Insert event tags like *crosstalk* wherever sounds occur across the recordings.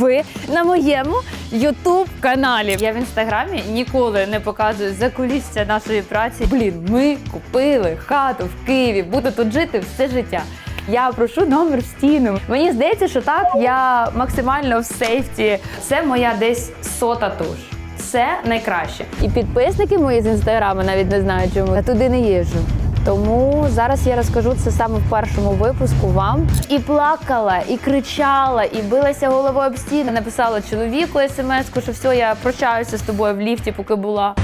Ви на моєму Ютуб каналі. Я в інстаграмі ніколи не показую закулісся нашої праці. Блін, ми купили хату в Києві, буду тут жити все життя. Я прошу номер в стіну. Мені здається, що так я максимально в сейфті. Це моя десь сота туш. Все найкраще. І підписники мої з інстаграму навіть не знають, чому я туди не їжджу. Тому зараз я розкажу це саме в першому випуску вам. І плакала, і кричала, і билася головою об стіну. Написала чоловіку смс-ку, що все, я прощаюся з тобою в ліфті, поки була.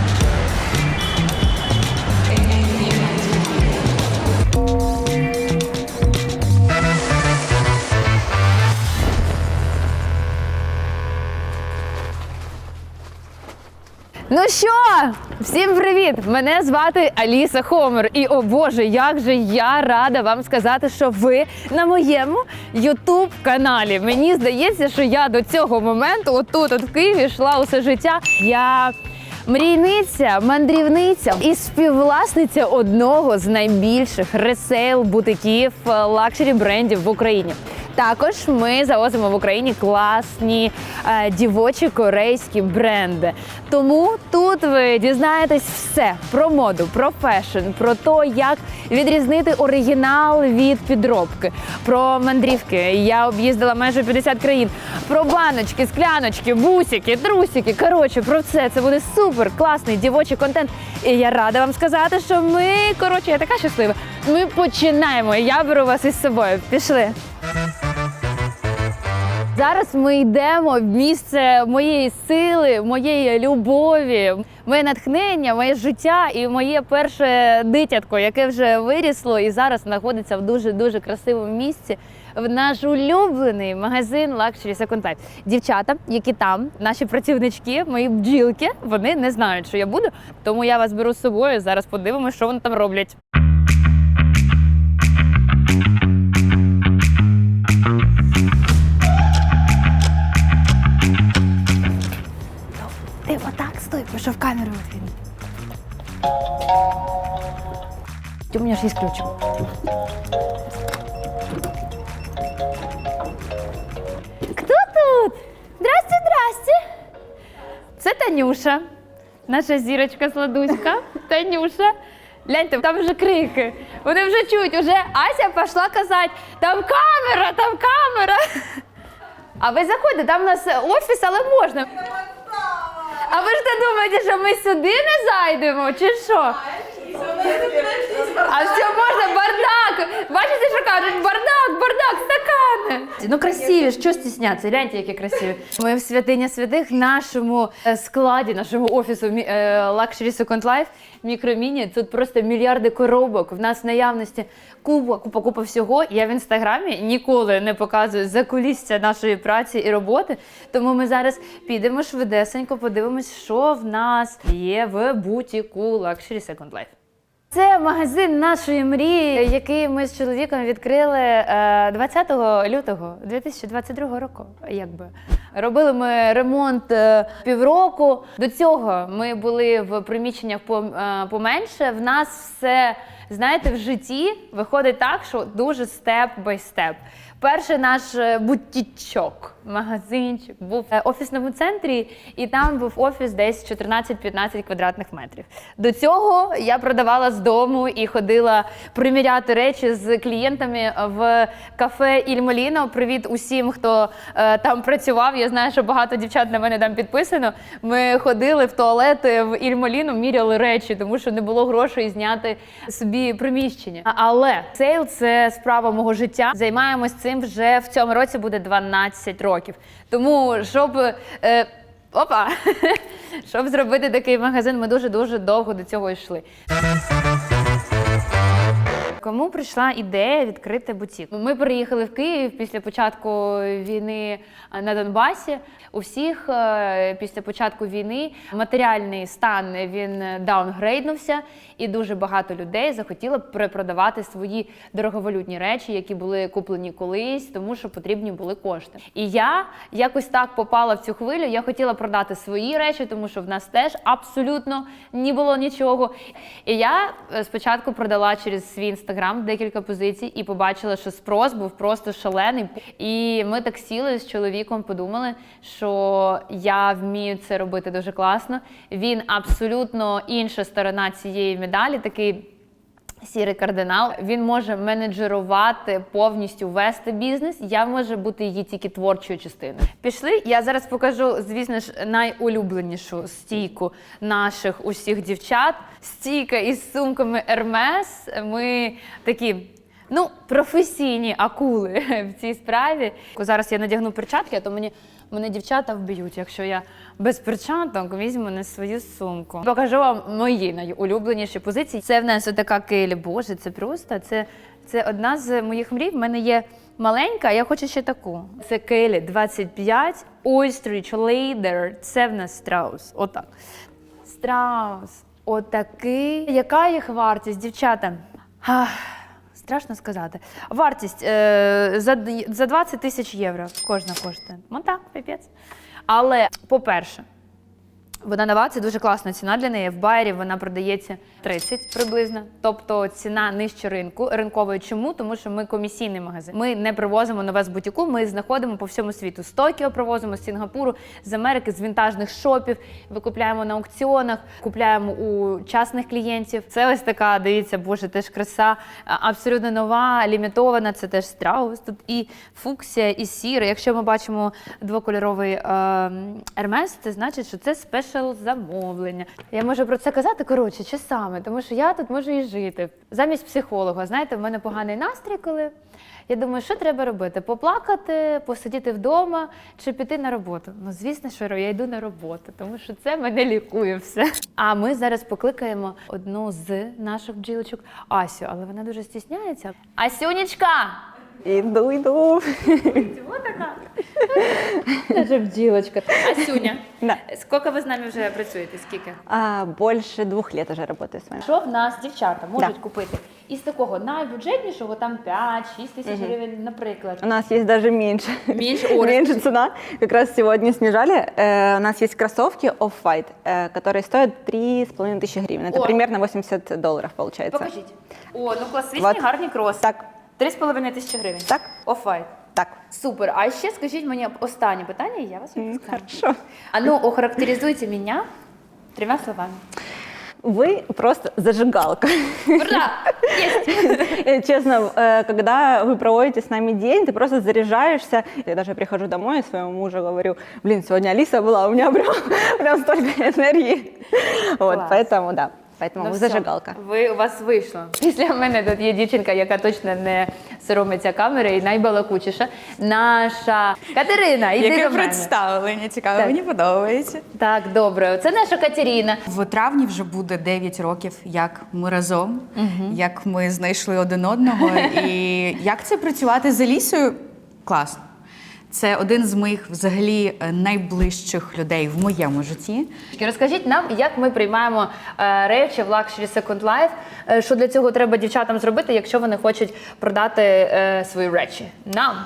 Ну що, всім привіт! Мене звати Аліса Хомер. І о Боже, як же я рада вам сказати, що ви на моєму Ютуб каналі. Мені здається, що я до цього моменту, отут, от в Києві, йшла усе життя. Я мрійниця, мандрівниця і співвласниця одного з найбільших ресейл бутиків лакшері брендів в Україні. Також ми завозимо в Україні класні е, дівочі корейські бренди. Тому тут ви дізнаєтесь все про моду, про фешн, про те, як відрізнити оригінал від підробки, про мандрівки. Я об'їздила майже 50 країн, про баночки, скляночки, бусики, трусики. Коротше, про все це буде супер класний дівочий контент. І я рада вам сказати, що ми коротше, я така щаслива. Ми починаємо. Я беру вас із собою. Пішли. Зараз ми йдемо в місце моєї сили, моєї любові, моє натхнення, моє життя і моє перше дитятко, яке вже вирісло і зараз знаходиться в дуже дуже красивому місці. В наш улюблений магазин Luxury Second Life. Дівчата, які там, наші працівнички, мої бджілки, вони не знають, що я буду. Тому я вас беру з собою. Зараз подивимося, що вони там роблять. Ти отак стой, бо що в камеру видно. У мене ж є ключик. Хто тут? Здрасте, здрасте. Це Танюша, наша зірочка сладуська. *laughs* Танюша. Гляньте, там вже крики. Вони вже чують, уже Ася пішла казати, там камера, там камера. *laughs* А ви заходите, там у нас офіс, але можна. А ви ж не думаєте, що ми сюди не зайдемо, чи що? А все можна. Бачите, що кажуть? Бардак, бардак, стакани. Ну красиві, що стісняться? Гляньте, які красиві. Ми святиня святих нашому е, складі, нашому офісу е, Luxury Second Life, мікроміні. Тут просто мільярди коробок. В нас в наявності купа, купа, купа всього. Я в інстаграмі ніколи не показую закулісся нашої праці і роботи. Тому ми зараз підемо швидесенько, подивимось, що в нас є в бутіку Luxury Second Life. Це магазин нашої мрії, який ми з чоловіком відкрили е, 20 лютого 2022 року. Якби робили ми ремонт е, півроку. До цього ми були в приміщеннях е, поменше. В нас все знаєте в житті виходить так, що дуже степ бай степ. Перший наш е, бутічок, магазинчик був в офісному центрі, і там був офіс десь 14-15 квадратних метрів. До цього я продавала з дому і ходила приміряти речі з клієнтами в кафе Ільмоліно. Привіт усім, хто е, там працював. Я знаю, що багато дівчат на мене там підписано. Ми ходили в туалети в Ільмоліно, міряли речі, тому що не було грошей зняти собі приміщення. Але сейл це справа мого життя. Займаємось цим вже в цьому році буде 12 років. Тому щоб. Е, Опа! *laughs* Щоб зробити такий магазин, ми дуже дуже довго до цього йшли. Кому прийшла ідея відкрити бутік? Ми приїхали в Київ після початку війни на Донбасі. У всіх е, після початку війни матеріальний стан він даунгрейднувся, і дуже багато людей захотіло перепродавати свої дороговалютні речі, які були куплені колись, тому що потрібні були кошти. І я якось так попала в цю хвилю. Я хотіла продати свої речі, тому що в нас теж абсолютно не було нічого. І я е, спочатку продала через свій інстаграм декілька позицій і побачила, що спрос був просто шалений. І ми так сіли з чоловіком, подумали, що я вмію це робити дуже класно. Він абсолютно інша сторона цієї медалі, такий. Сірий кардинал, він може менеджерувати повністю вести бізнес. Я можу бути її тільки творчою частиною. Пішли. Я зараз покажу, звісно ж, найулюбленішу стійку наших усіх дівчат. Стійка із сумками Hermes. Ми такі. Ну, професійні акули *laughs* в цій справі. Зараз я надягну перчатки, а то мені мене дівчата вб'ють, якщо я без перчаток візьму на свою сумку. Покажу вам мої найулюбленіші позиції. Це в нас така келі. Боже, це просто це, це одна з моїх мрій. В мене є маленька, я хочу ще таку. Це келі 25 Ostrich Leather. Це в нас страус. Отак. Страус. Отакий. Яка їх вартість, дівчата? Ах, страшно сказати. Вартість е, за, за 20 тисяч євро кожна коштує. Ну так, піпець. Але, по-перше, вона нова, це дуже класна ціна для неї. В Байері вона продається 30 приблизно. Тобто ціна нижче ринку. Ринкової чому? Тому що ми комісійний магазин. Ми не привозимо нове з бутіку, ми знаходимо по всьому світу. З Токіо привозимо з Сінгапуру, з Америки, з вінтажних шопів. Викупляємо на аукціонах, купляємо у частних клієнтів. Це ось така, дивіться, боже, теж краса. Абсолютно нова, лімітована. Це теж страус. Тут і фуксія, і сіра. Якщо ми бачимо двокольоровий е, Hermes, це значить, що це спешл замовлення. Я можу про це казати коротше часами, тому що я тут можу і жити. Замість психолога, знаєте, в мене поганий настрій, коли я думаю, що треба робити? Поплакати, посидіти вдома чи піти на роботу. Ну, звісно, що я йду на роботу, тому що це мене лікує все. А ми зараз покликаємо одну з наших бджілочок Асю, але вона дуже стісняється. Асюнечка! Иду, иду. Чого така? Наша бджілочка. Асюня, Да. скільки ви з нами вже працюєте? Скільки? А, больше двух лет уже работаю с вами. Що в нас дівчата можуть Да. купити із такого найбюджетнішого, там 5-6 тисяч гривень, наприклад. У нас есть даже меньше. Меньше? О, меньше расскажите. цена. Как раз сегодня снижали. Э, у нас есть кроссовки Off-White, э, которые стоят 3,5 тысячи гривен. Это О. примерно 80 долларов получается. Покажіть. О, ну класичні Вот. гарні кроси. Так. 3,5 тисячі гривень. Так. Оффайт. Так. Супер. А ще скажіть мені останнє питання, і я вас М, відпускаю. Хорошо. А ну, охарактеризуйте мене трьома словами. Вы просто зажигалка. Ура! Есть! Э, Честно, э, когда вы проводите с нами день, ты просто заряжаешься. Я даже прихожу домой и своему мужу говорю, блин, сегодня Алиса была, у меня прям, прям столько энергии. Вот, Класс. поэтому, да, поэтому Ну, вы все, зажигалка. Ви у вас вийшло. Після *laughs* мене тут є дівчинка, яка точно не соромиться камери, і найбалакучіша. Наша Катерина, іди Яке до мене. представлення цікаве, Так. мені подобається. Так, добре. Це наша Катерина. В травні вже буде 9 років, як ми разом, як ми знайшли один одного. *laughs* І як це працювати з Алісою? Класно. Це один з моїх взагалі е, найближчих людей в моєму житті. Розкажіть нам, як ми приймаємо е, речі в Luxury Second Life, е, що для цього треба дівчатам зробити, якщо вони хочуть продати свої речі. Нам.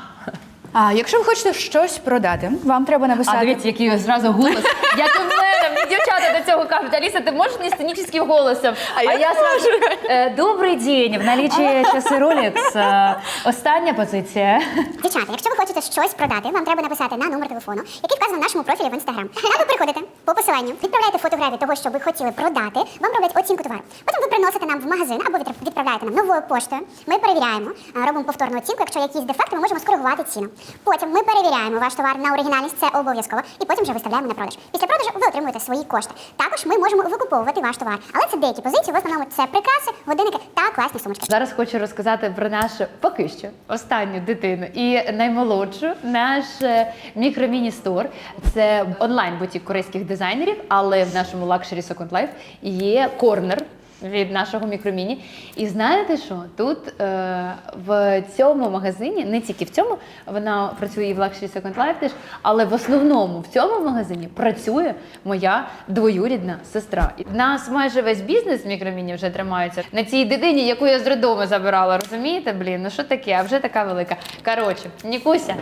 А якщо ви хочете щось продати, вам треба написати. А дивіться, який зразу голос. *laughs* У мене, мені дівчата до цього кажуть, Аліса, ти можеш не сценічним голосом? А, я я сразу, «Е, добрий день, в налічі часи Rolex. Е, Остання позиція. Дівчата, якщо ви хочете щось продати, вам треба написати на номер телефону, який вказаний в нашому профілі в інстаграм. Ви приходите по посиланню, відправляєте фотографію того, що ви хотіли продати, вам роблять оцінку товару. Потім ви приносите нам в магазин або відправляєте нам новою поштою. Ми перевіряємо, а, робимо повторну оцінку. Якщо якісь дефекти, ми можемо скоригувати ціну. Потім ми перевіряємо ваш товар на оригінальність, це обов'язково, і потім вже виставляємо на продаж. Після продажу ви отримуєте свої кошти. Також ми можемо викуповувати ваш товар, але це деякі позиції. В основному це прикраси, годинники та класні сумочки. Зараз хочу розказати про нашу поки що останню дитину і наймолодшу наш е, мікро-міні-стор. Це онлайн-бутік корейських дизайнерів, але в нашому Luxury Second Life є корнер. Від нашого мікроміні. І знаєте що? Тут е, в цьому магазині, не тільки в цьому, вона працює і в Luxury Second Life теж, але в основному в цьому магазині працює моя двоюрідна сестра. В нас майже весь бізнес в мікроміні вже тримається на цій дитині, яку я з роддому забирала. Розумієте, блін? Ну що таке? А вже така велика. Коротше, Нікуся.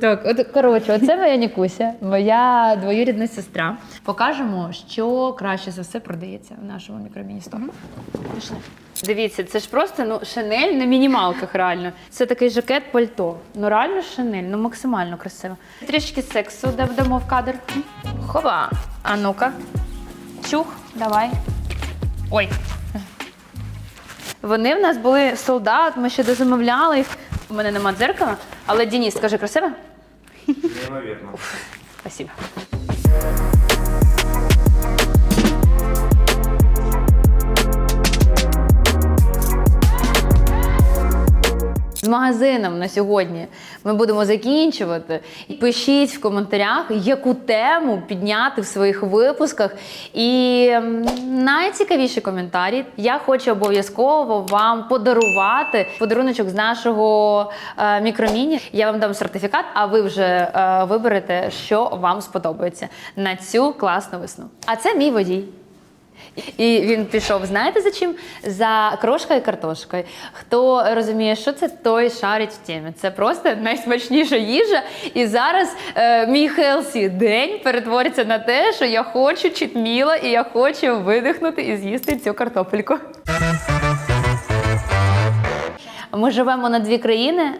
Так, от коротше, оце моя Нікуся, моя двоюрідна сестра. Покажемо, що краще за все продається в нашому мікроміністорі. Пішли. Дивіться, це ж просто ну, шанель на мінімалках реально. Це такий жакет пальто. Ну реально шанель, ну максимально красиво. Трішки сексу дамо в кадр. Хова. А ну-ка. Чух, давай. Ой. Вони в нас були солдат, ми ще дозамовляли їх. У мене нема дзеркала, але Денис, скажи красиво? Неймовірно. Спасибо. З магазином на сьогодні ми будемо закінчувати. Пишіть в коментарях, яку тему підняти в своїх випусках. І найцікавіші коментарі я хочу обов'язково вам подарувати подаруночок з нашого е, мікроміні. Я вам дам сертифікат, а ви вже е, виберете, що вам сподобається на цю класну весну. А це мій водій. І він пішов, знаєте за чим? За крошкою і картошкою. Хто розуміє, що це, той шарить в темі. Це просто найсмачніша їжа. І зараз е, мій хелсі день перетвориться на те, що я хочу чітміла і я хочу видихнути і з'їсти цю картопельку. Ми живемо на дві країни е,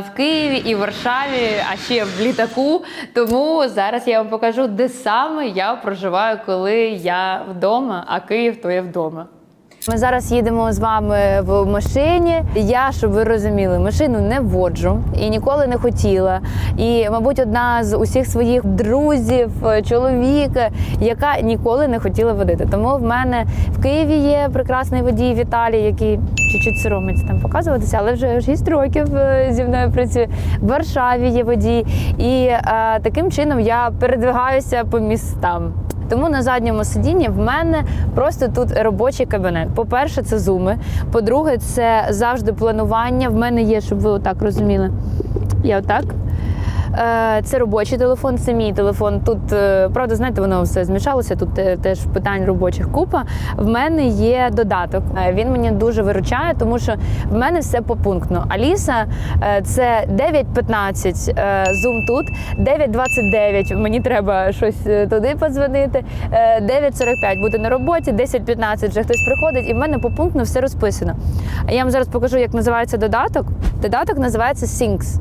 в Києві і Варшаві, а ще в літаку. Тому зараз я вам покажу, де саме я проживаю, коли я вдома, а Київ то я вдома. Ми зараз їдемо з вами в машині. Я, щоб ви розуміли, машину не вводжу і ніколи не хотіла. І, мабуть, одна з усіх своїх друзів, е, чоловіка, яка ніколи не хотіла водити. Тому в мене в Києві є прекрасний водій Віталій, який чуть-чуть соромиться там показуватися, але вже 6 років е, зі мною працює. В Варшаві є водій. І е, таким чином я передвигаюся по містам. Тому на задньому сидінні в мене просто тут робочий кабінет. По-перше, це зуми. По-друге, це завжди планування. В мене є, щоб ви отак розуміли. Я отак. Е, Це робочий телефон, це мій телефон. Тут, е, правда, знаєте, воно все змішалося. Тут теж питань робочих купа. В мене є додаток. Е, Він мені дуже виручає, тому що в мене все попунктно. Аліса це 9.15 е, зум тут, 9.29 мені треба щось туди подзвонити. е, 9.45 бути на роботі, 10.15 вже хтось приходить, і в мене попунктно все розписано. Я вам зараз покажу, як називається додаток. Додаток називається Syncs.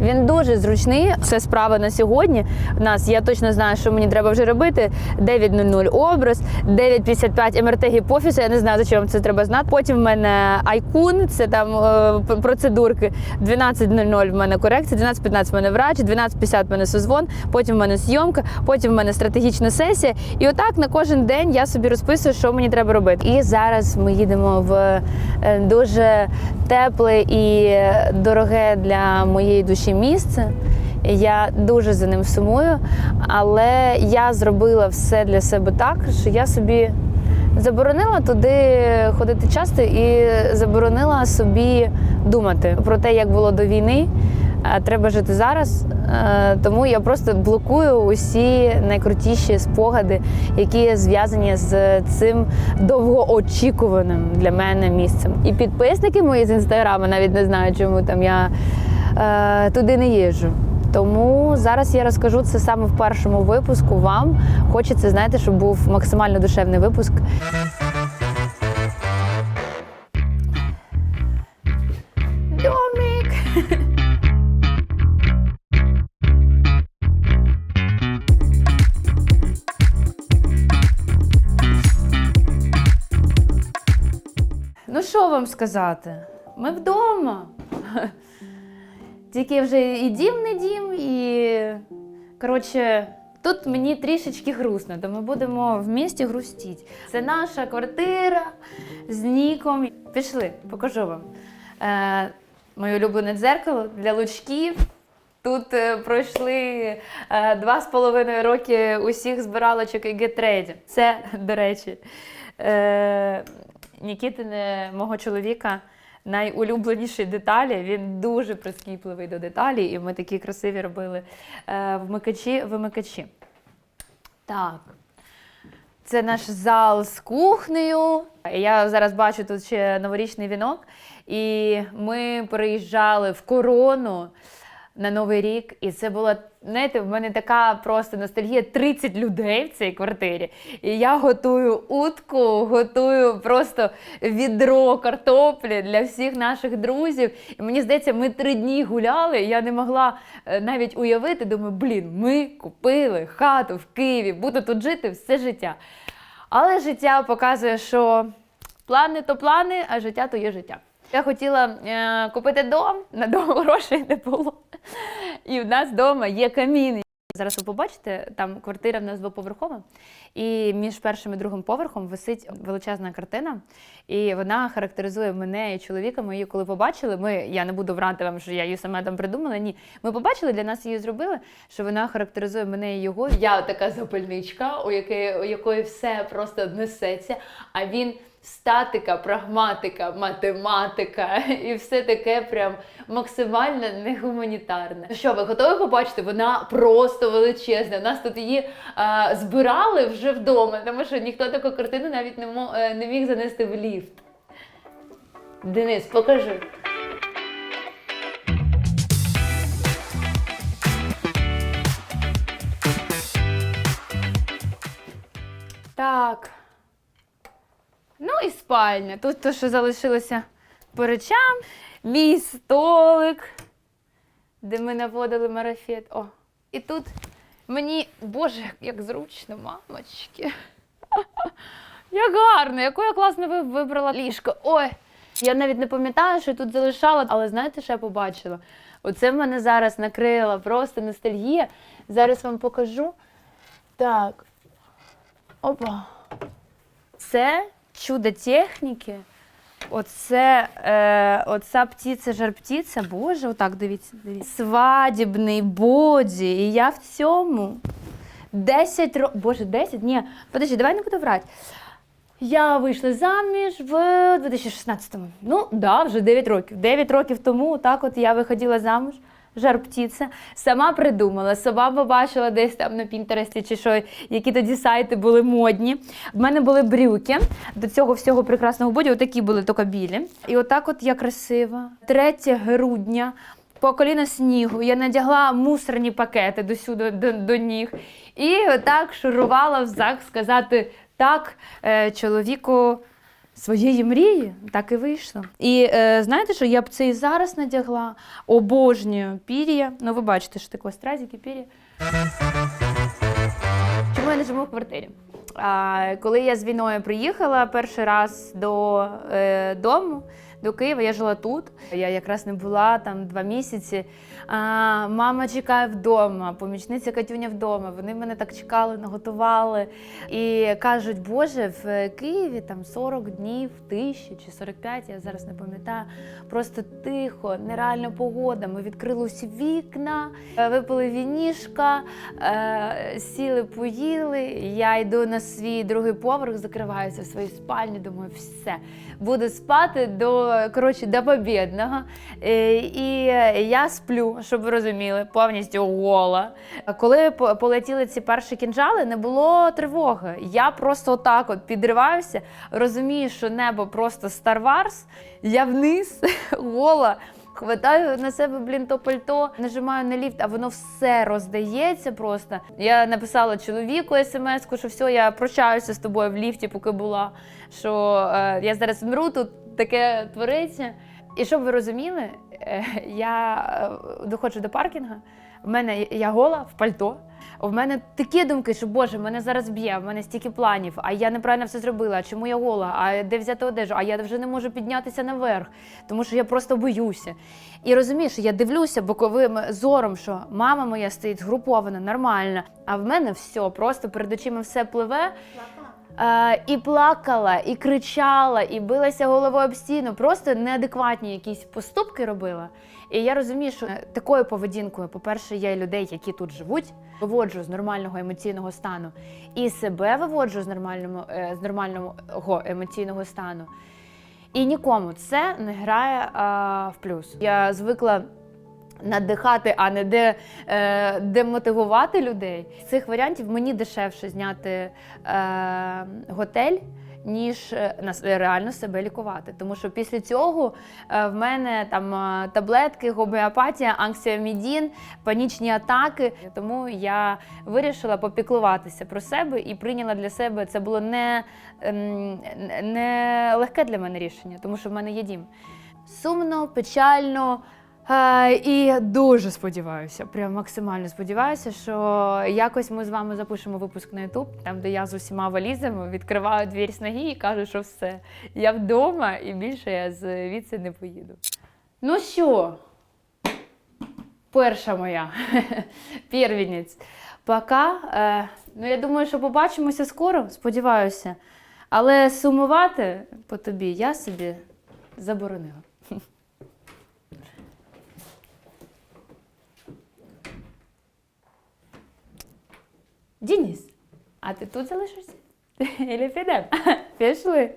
Він дуже зручний. Це справа на сьогодні. У нас я точно знаю, що мені треба вже робити. 9.00 образ, 9.55 МРТ гіпофізу. Я не знаю, за чим це треба знати. Потім в мене айкун, це там е, процедурки. 12.00 в мене корекція, 12.15 в мене врач, 12.50 в мене созвон, потім в мене зйомка, потім в мене стратегічна сесія. І отак на кожен день я собі розписую, що мені треба робити. І зараз ми їдемо в е, дуже тепле і дороге для моєї душі місце. Я дуже за ним сумую, але я зробила все для себе так, що я собі заборонила туди ходити часто і заборонила собі думати про те, як було до війни. Е, Треба жити зараз, Е, тому я просто блокую усі найкрутіші спогади, які зв'язані з цим довгоочікуваним для мене місцем. І підписники мої з інстаграму навіть не знають, чому там я туди не їжджу. Тому зараз я розкажу це саме в першому випуску. Вам хочеться, знаєте, щоб був максимально душевний випуск. Домик. Ну, що вам сказати? Ми вдома. Тільки вже і дім не дім, і коротше, тут мені трішечки грустно, то ми будемо в місті грустіть. Це наша квартира з ніком. Пішли, покажу вам. Е, моє улюблене дзеркало для лучків. Тут е, пройшли е, два з половиною роки усіх збиралочок і гетрейдів. Це, до речі, е, Нікітине, мого чоловіка, найулюбленіші деталі. Він дуже прискіпливий до деталі, і ми такі красиві робили е, вмикачі, вимикачі. Так. Це наш зал з кухнею. Я зараз бачу тут ще новорічний вінок. І ми приїжджали в корону на Новий рік. І це була, знаєте, в мене така просто ностальгія 30 людей в цій квартирі. І я готую утку, готую просто відро картоплі для всіх наших друзів. І мені здається, ми три дні гуляли. І я не могла е, навіть уявити. Думаю, блін, ми купили хату в Києві, буду тут жити все життя. Але життя показує, що плани то плани, а життя то є життя. Я хотіла е, купити дом, на дом *laughs* грошей не було. І в нас вдома є камін. Зараз ви побачите, там квартира в нас двоповерхова, і між першим і другим поверхом висить величезна картина. І вона характеризує мене і чоловіка. Ми її коли побачили. Ми, я не буду врати вам, що я її сама там придумала. Ні, ми побачили, для нас її зробили, що вона характеризує мене і його. Я така запальничка, у якої, у якої все просто несеться, а він статика, прагматика, математика *laughs* і все таке прям максимально негуманітарне. Що ви готові побачити? Вона просто величезна. У нас тут її а, збирали вже вдома, тому що ніхто таку картину навіть не, мо, е, не міг занести в ліфт. Денис, покажи. Так. Ну і спальня. Тут то, що залишилося по речам. Мій столик, де ми наводили марафет. О, і тут мені, боже, як зручно, мамочки. *laughs* Як гарно, яку я класно ви- вибрала ліжко. Ой, я навіть не пам'ятаю, що тут залишала, але знаєте, що я побачила? Оце в мене зараз накрила просто ностальгія. Зараз вам покажу. Так. Опа. Це чудо техніки. Оце, е, оця птиця, жар птиця, боже, отак дивіться, дивіться. Свадібний боді. І я в цьому 10 років. Боже, 10? Ні, подожди, давай не буду врати. Я вийшла заміж в 2016-му. Ну, да, вже 9 років. 9 років тому так от я виходила замуж. Жар птиця. Сама придумала, сама побачила десь там на Пінтересті чи що, які тоді сайти були модні. В мене були брюки до цього всього прекрасного боді, отакі були тільки білі. І отак от я красива. 3 грудня. По коліна снігу я надягла мусорні пакети до сюди, до, до ніг. І отак шурувала в ЗАГС сказати так е, чоловіку своєї мрії. Так і вийшло. І е, знаєте, що я б це і зараз надягла. Обожнюю пір'я. Ну, ви бачите, що таке стразіки пір'я. Чому я не живу в квартирі? А, коли я з війною приїхала перший раз до е, дому, до Києва, я жила тут. Я якраз не була там два місяці. А, мама чекає вдома, помічниця Катюня вдома. Вони мене так чекали, наготували. І кажуть, Боже, в Києві там 40 днів, тиші чи 45, я зараз не пам'ятаю. Просто тихо, нереальна погода. Ми відкрили усі вікна, випили вінішка, е, сіли, поїли. Я йду на свій другий поверх, закриваюся в своїй спальні. Думаю, все, буду спати до коротше до побідного. Е, І я сплю, щоб ви розуміли, повністю гола. Коли по- полетіли ці перші кінжали, не було тривоги. Я просто отак от підриваюся, розумію, що небо просто Star Wars, я вниз *laughs* гола. Хватаю на себе, блін, то пальто, нажимаю на ліфт, а воно все роздається просто. Я написала чоловіку смс-ку, що все, я прощаюся з тобою в ліфті, поки була. Що е, я зараз вмру, тут таке твориться. І щоб ви розуміли, е, я е, доходжу до паркінга, в мене я гола в пальто. В мене такі думки, що Боже, мене зараз б'є, в мене стільки планів, а я неправильно все зробила. А чому я гола? А де взяти одежу? А я вже не можу піднятися наверх, тому що я просто боюся. І розумієш, я дивлюся боковим зором, що мама моя стоїть згрупована, нормальна, а в мене все, просто перед очима все пливе. Е, і плакала, і кричала, і билася головою об стіну. Просто неадекватні якісь поступки робила. І я розумію, що е, такою поведінкою, по-перше, я і людей, які тут живуть, виводжу з нормального емоційного стану, і себе виводжу з нормального, е, з нормального емоційного стану. І нікому це не грає а, в плюс. Я звикла надихати, а не де, е, демотивувати людей. З цих варіантів мені дешевше зняти е, готель ніж е, реально себе лікувати. Тому що після цього е, в мене там таблетки, гомеопатія, анксіомідін, панічні атаки. Тому я вирішила попіклуватися про себе і прийняла для себе це було не, ем, не легке для мене рішення, тому що в мене є дім. Сумно, печально. І дуже сподіваюся, прям максимально сподіваюся, що якось ми з вами запишемо випуск на YouTube, там де я з усіма валізами відкриваю двір з ноги і кажу, що все, я вдома і більше я звідси не поїду. Ну що, перша моя *laughs* первінець. Пока. Е, ну, я думаю, що побачимося скоро, сподіваюся. Але сумувати по тобі я собі заборонила. Дініс, а ти тут залишишся? Ілі *laughs* підемо? *laughs* Пішли.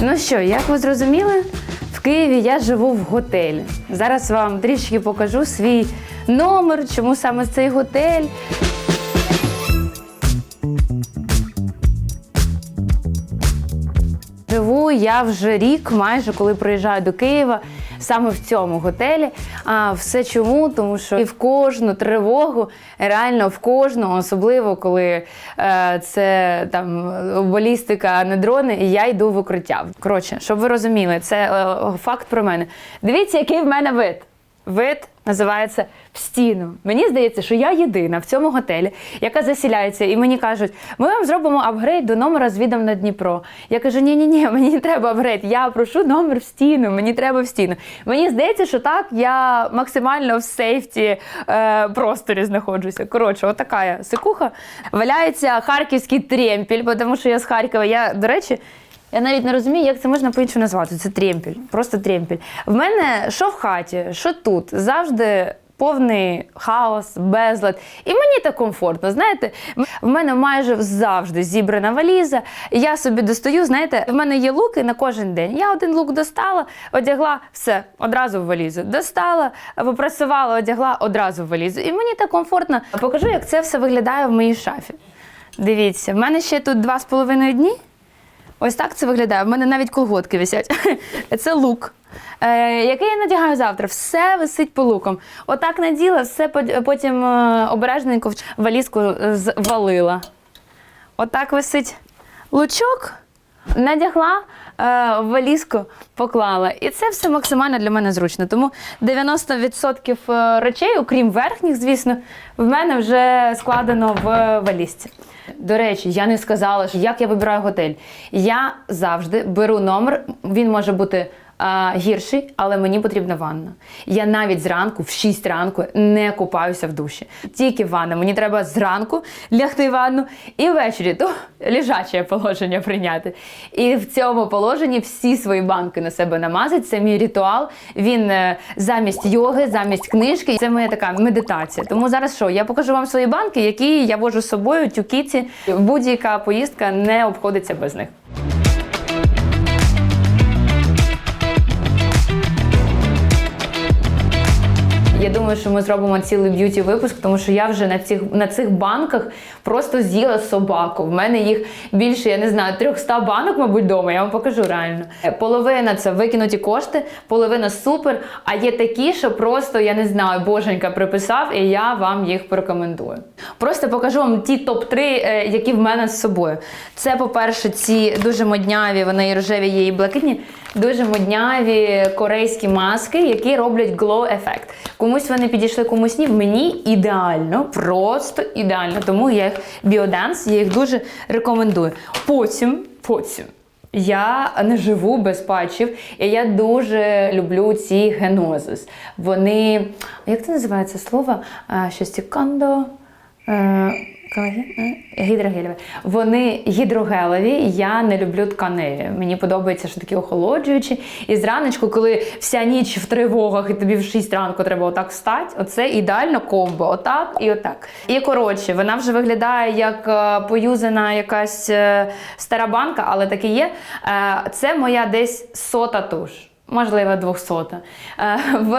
Ну що, як ви зрозуміли, Києві я живу в готелі. Зараз вам трішки покажу свій номер, чому саме цей готель. Живу я вже рік, майже коли приїжджаю до Києва, саме в цьому готелі. А все чому? Тому що і в кожну тривогу, реально в кожну, особливо коли е, це там балістика, а не дрони, і я йду в укриття. Коротше, щоб ви розуміли, це е, факт про мене. Дивіться, який в мене вид. Вид називається в стіну. Мені здається, що я єдина в цьому готелі, яка засіляється, і мені кажуть, ми вам зробимо апгрейд до номера з відом на Дніпро. Я кажу, ні, ні, ні, мені не треба апгрейд. Я прошу номер в стіну, мені треба в стіну. Мені здається, що так я максимально в сейфті е, просторі знаходжуся. Коротше, отака я сикуха. Валяється харківський тремпіль, тому що я з Харкова. Я, до речі. Я навіть не розумію, як це можна по-іншому назвати. Це тремпіль, просто тремпіль. В мене що в хаті, що тут, завжди повний хаос, безлад. І мені так комфортно. Знаєте, в мене майже завжди зібрана валіза. Я собі достаю, знаєте, в мене є луки на кожен день. Я один лук достала, одягла, все, одразу в валізу. Достала, попрасувала, одягла одразу в валізу. І мені так комфортно. Покажу, як це все виглядає в моїй шафі. Дивіться, в мене ще тут два з половиною дні. Ось так це виглядає. В мене навіть колготки висять. *laughs* Це лук, е, який я надягаю завтра. Все висить по лукам. Отак наділа, все потім е, обережненько в валізку е, звалила. Отак висить лучок, надягла, е, валізку поклала. І це все максимально для мене зручно. Тому 90% е, речей, окрім верхніх, звісно, в мене вже складено в валізці. До речі, я не сказала, як я вибираю готель. Я завжди беру номер, він може бути а, гірший, але мені потрібна ванна. Я навіть зранку, в 6 ранку, не купаюся в душі. Тільки ванна. Мені треба зранку лягти в ванну і ввечері то лежаче положення прийняти. І в цьому положенні всі свої банки на себе намазать. Це мій ритуал. Він е, замість йоги, замість книжки. Це моя така медитація. Тому зараз що? Я покажу вам свої банки, які я вожу з собою, тюкіці. Будь-яка поїздка не обходиться без них. Я думаю, що ми зробимо цілий б'юті випуск, тому що я вже на цих на цих банках просто з'їла собаку. В мене їх більше, я не знаю, 300 банок, мабуть, вдома. Я вам покажу реально. Е, Половина це викинуті кошти, половина супер. А є такі, що просто я не знаю, боженька приписав, і я вам їх порекомендую. Просто покажу вам ті топ-3, е, які в мене з собою. Це, по-перше, ці дуже модняві, вони і рожеві, є і блакитні, дуже модняві корейські маски, які роблять glow ефект. Комусь вони підійшли, комусь ні. Мені ідеально, просто ідеально. Тому я їх біоданс, я їх дуже рекомендую. Потім, потім. Я не живу без патчів, і я дуже люблю ці генозис. Вони, як це називається слово? Щось секундо. Е, Гідрогелеві. Вони гідрогелеві, я не люблю тканеві. Мені подобається, що такі охолоджуючі. І зраночку, коли вся ніч в тривогах і тобі в 6 ранку треба отак встати, оце ідеально комбо. Отак і отак. І коротше, вона вже виглядає як е, поюзана якась е, стара банка, але таки є. Це моя десь сота туш. Можливо, 200. Е, В,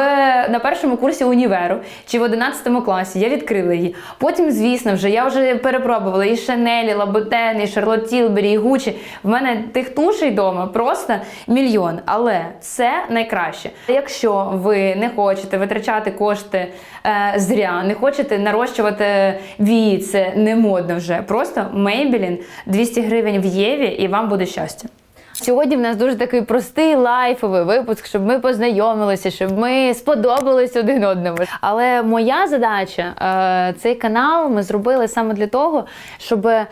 на першому курсі універу чи в 11 класі я відкрила її. Потім, звісно, вже я вже перепробувала і Шанелі, Лабутен, і Шарлот Тілбері, і Гучі. В мене тих тушей вдома просто мільйон. Але це найкраще. Якщо ви не хочете витрачати кошти е, зря, не хочете нарощувати вії, це не модно вже. Просто Maybelline 200 гривень в Єві, і вам буде щастя. Сьогодні в нас дуже такий простий лайфовий випуск, щоб ми познайомилися, щоб ми сподобались один одному. Але моя задача е, цей канал ми зробили саме для того, щоб е,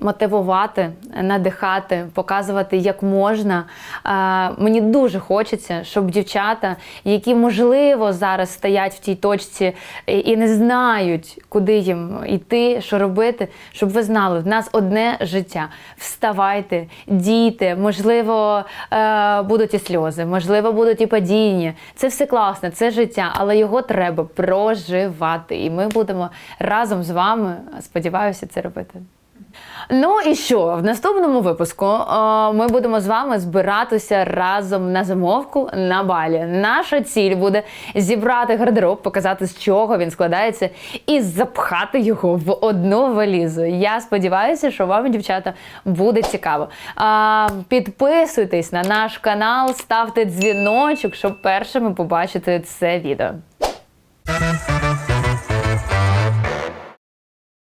мотивувати, надихати, показувати, як можна. Е, мені дуже хочеться, щоб дівчата, які можливо зараз стоять в тій точці і і не знають, куди їм йти, що робити, щоб ви знали, в нас одне життя. Вставайте, дійте, можливо, е, будуть і сльози, можливо, будуть і падіння. Це все класно, це життя, але його треба проживати. І ми будемо разом з вами, сподіваюся, це робити. Ну і що? В наступному випуску е, ми будемо з вами збиратися разом на замовку на балі. Наша ціль буде зібрати гардероб, показати з чого він складається, і запхати його в одну валізу. Я сподіваюся, що вам, дівчата, буде цікаво. А, підписуйтесь на наш канал, ставте дзвіночок, щоб першими побачити це відео.